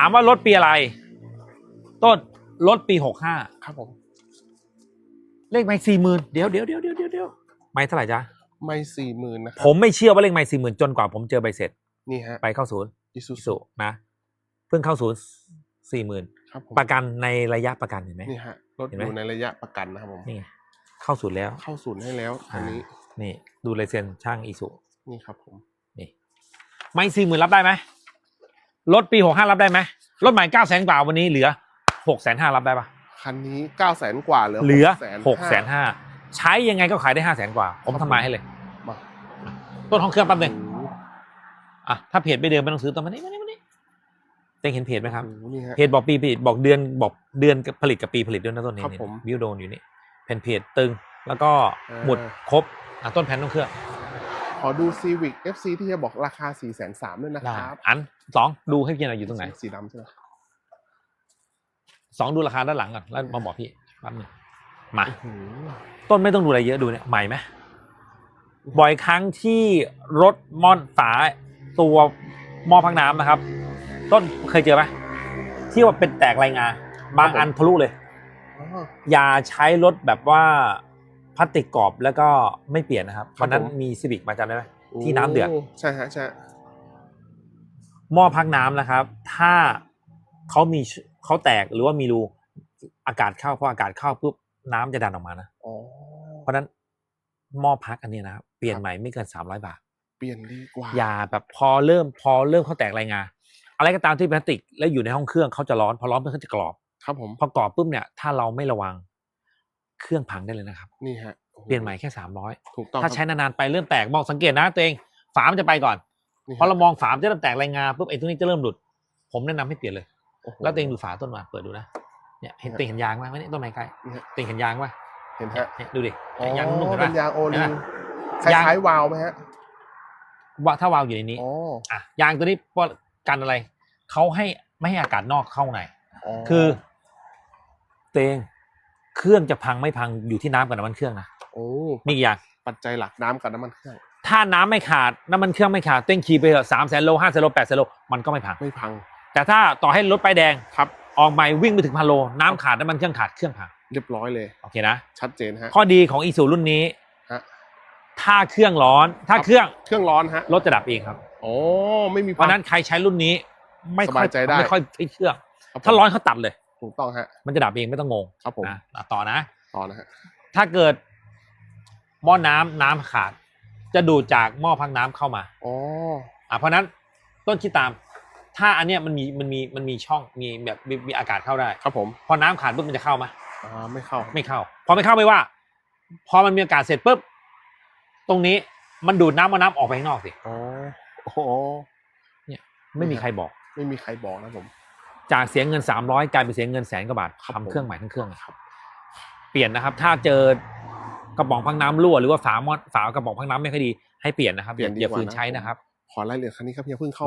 ามว่ารถปีอะไร ต้นรถปีหกห้าครับผม เลขไม่สี่หมื่นเดี๋ยวเดี๋ยวเดี๋ยวเดี๋ยวเดี๋ยวเดี๋ยวไม่เท่าไหร่จ๊ะไม่สี่หมื่นนะครัผมไม่เชื่อว่าเลขไม่สี่หมื่นจนกว่าผมเจอใบเสร็จ นี่ฮะไปเข้าศูนย์อิซูอิสุนะ เพิ่งเข้าศูนย์สี่หมื่นครับผมประกันในระยะประกันเห็นไหม นี่ฮะรถเห็นอไหม ยู่ในระยะประกันนะครับผม นี่ไงเข้าศูนย์แล้ว เข้าศูนย์ให้แล้วอันนี้นี่ดูลายเซ็นช่างอิสุนี่ครับผมนี่ไม่สี่หมื่นรับได้ไหม รถปีหกห้ารับได้ไหมรถใหม่เก้าแสนกว่าวันนี้เหลือหกแสนห้ารับได้ปะคันนี้เก้าแสนกว่าเหลือเหลือหกแสน650,000ห้าใช้ยังไงก็ขายได้ห้าแสนกว่า ผมครับทำนายให้เลยมาต้นห้องเครื่องแป๊บหนึงโอ้โหอะถ้าเพจไม่เดินไม่ต้องซื้อต้นมานี่มานี่มานี่เต็งเห็นเพจไหมครับโอ้โหนี่ฮะเพจบอกปีผลิตบอกเดือนบอกเดือนผลิตกับปีผลิตด้วยนะต้นนี้ครับนี่ผมวิวโดนอยู่นี่เป็นเพจตึง แล้วก็เออหมุดครบอะต้นแผ่นต้องเครื่อง ขอดู Civic FC ที่จะบอกราคา4ี่แสนสามด้วยนะได้ครับอันสองดูให้พี่หน่อยอยู่ตรงไหนสีดำใช่ไหมสองดูราคาด้านหลังก่อนแล้วมาบอกพี่แป๊บหนึงมา อื้อหือต้นไม่ต้องดูอะไรเยอะดูเนี่ยใหม่ไหมบ่อยครั้งที่รถม่อนฝาตัวหม้อพักน้ำนะครับ ต้นเคยเจอไหมที่ว่าเป็นแตกรายงาน บางอันทะลุเลย อ๋ออย่าใช้รถแบบว่า พลาสติกกรอบแล้วก็ไม่เปลี่ยนนะครับครับวันนั้นผมมีซีบิกมาจำได้ไหมที่น้ำเดือดโใช่ฮะใช่หม้อพักน้ำนะครับ ถ้าเขามีเขาแตกหรือว่ามีรูอากาศเข้าพออากาศเข้าปุ๊บน้ำจะดันออกมานะอ๋อเพราะฉะนั้นหม้อพักอันเนี้ยนะครับเปลี่ยนใหม่ไม่เกินสามร้อยบาท เปลี่ยนดีกว่า อย่าแบบพอเริ่มพอเริ่มเขาแตกรายงานอะไรก็ตามที่เป็นพลาสติกแล้วอยู่ในห้องเครื่องเขาจะร้อนพอร้อนเพื่อเขาจะกรอบ ครับผมพอกรอบปุ๊บเนี่ยถ้าเราไม่ระวัง เครื่องพังได้เลยนะครับ นี่ฮะโอ้โเปลี่ยนใหม่แค่สามร้อยถูกต้องถ้าครับใช้นานๆไปเริ่มแตกมองสังเกตนะตัวเองฝามันจะไปก่อนนี่พอฮะเรามองฝามันจะเริ่มแตกรายงานปุ๊บไอ้ตัวนี้จะเริ่มหลุด ผมแนะนำให้เปลี่ยนเลย โอ้โห แล้วตัวเองดูฝาต้นมาเปิดดูนะเนี่ยเห็นตัวเองเห็นยางไหมไม่ได้ต้นไม้ใกล้นี่ฮะ ตัวเองเห็นยางไหมเห็นฮะเนี่ยดูดิอ๋อยางนุ่มๆเห็นเป็นปะ ยางโอลิเห็นงปะคยาง ล้ายๆวาล์วไหมฮะว่าถ้าวาล์วอยู่ในนี้อ๋ออะยางตัวนี้ป้องกันอะไรเขาให้ไม่ให้อากาศนอกเข้าในอ๋อคือเตง เครื่องจะพังไม่พังอยู่ที่น้ำกับน้ำมันเครื่องนะโอ้มีอีกอย่าง ปัจจัยหลักน้ำกับน้ำมันเครื่องถ้าน้ำไม่ขาดน้ำมันเครื่องไม่ขาดเต้งขี่ไปเถอะสามแสนโลห้าแสนโลแปดแสนโลมันก็ไม่พัง ไม่พังแต่ถ้าต่อให้รถป้ายแดงครับออกใหม่วิ่งไปถึงพันโลน้ำขาดน้ำมันเครื่องขาดเครื่องพังเรียบร้อยเลย โอเคนะ ชัดเจนฮะ ข้อดีของอีซูรุ่นนี้ฮะ ถ้าเครื่องร้อนถ้าครับเครื่องเครื่องร้อนฮะรถจะดับเองครับโอ้ไม่มีเพราะฉะนั้นใครใช้รุ่นนี้ ไม่ค่อยสบายใจได้ ไม่ค่อยใช้เครื่อง ครับผมถ้าร้อนเขาตัดเลย ถูกต้องฮะ มันจะดับเองไม่ต้องงงครับผม นะอะต่อนะ ต่อนะฮะ ถ้าเกิดหม้อน้ำน้ำขาด จะดูดจากหม้อพักน้ำเข้ามา อ๋อ อะเพราะฉะนั้นต้นคิดตาม ถ้าอันเนี้ยมันมีมันมีมันมีช่องมีแบบมีมีอากาศเข้าได้ ครับผม พอน้ำขาดปุ๊บมันจะเข้าไหมอ่า ไม่เข้าไม่เข้า พอไม่เข้าไม่ว่า พอมันมีอากาศเสร็จปุ๊บตรงนี้มันดูดน้ำเอาน้ำออกไปข้างนอกสิอ๋อโอ้โหไม่มีใครบอก ไม่มีใครบอกนะผม จากเสียเงินสามร้อยกลายเป็นเสียเงินแสนกว่าบาทครับทำเครื่องใหม่ทั้งเครื่องครับ เปลี่ยนนะครับ ถ้าเจอกระป๋องพักน้ำรั่วหรือว่าฝามอดฝากระป๋องพักน้ำไม่ค่อยดีให้เปลี่ยนนะครับเปลี่ยนดีอย่ากว่าฝืนนะใช้นะครับ ขอรายละเอียดคันนี้ครับอย่าเพิ่งเข้า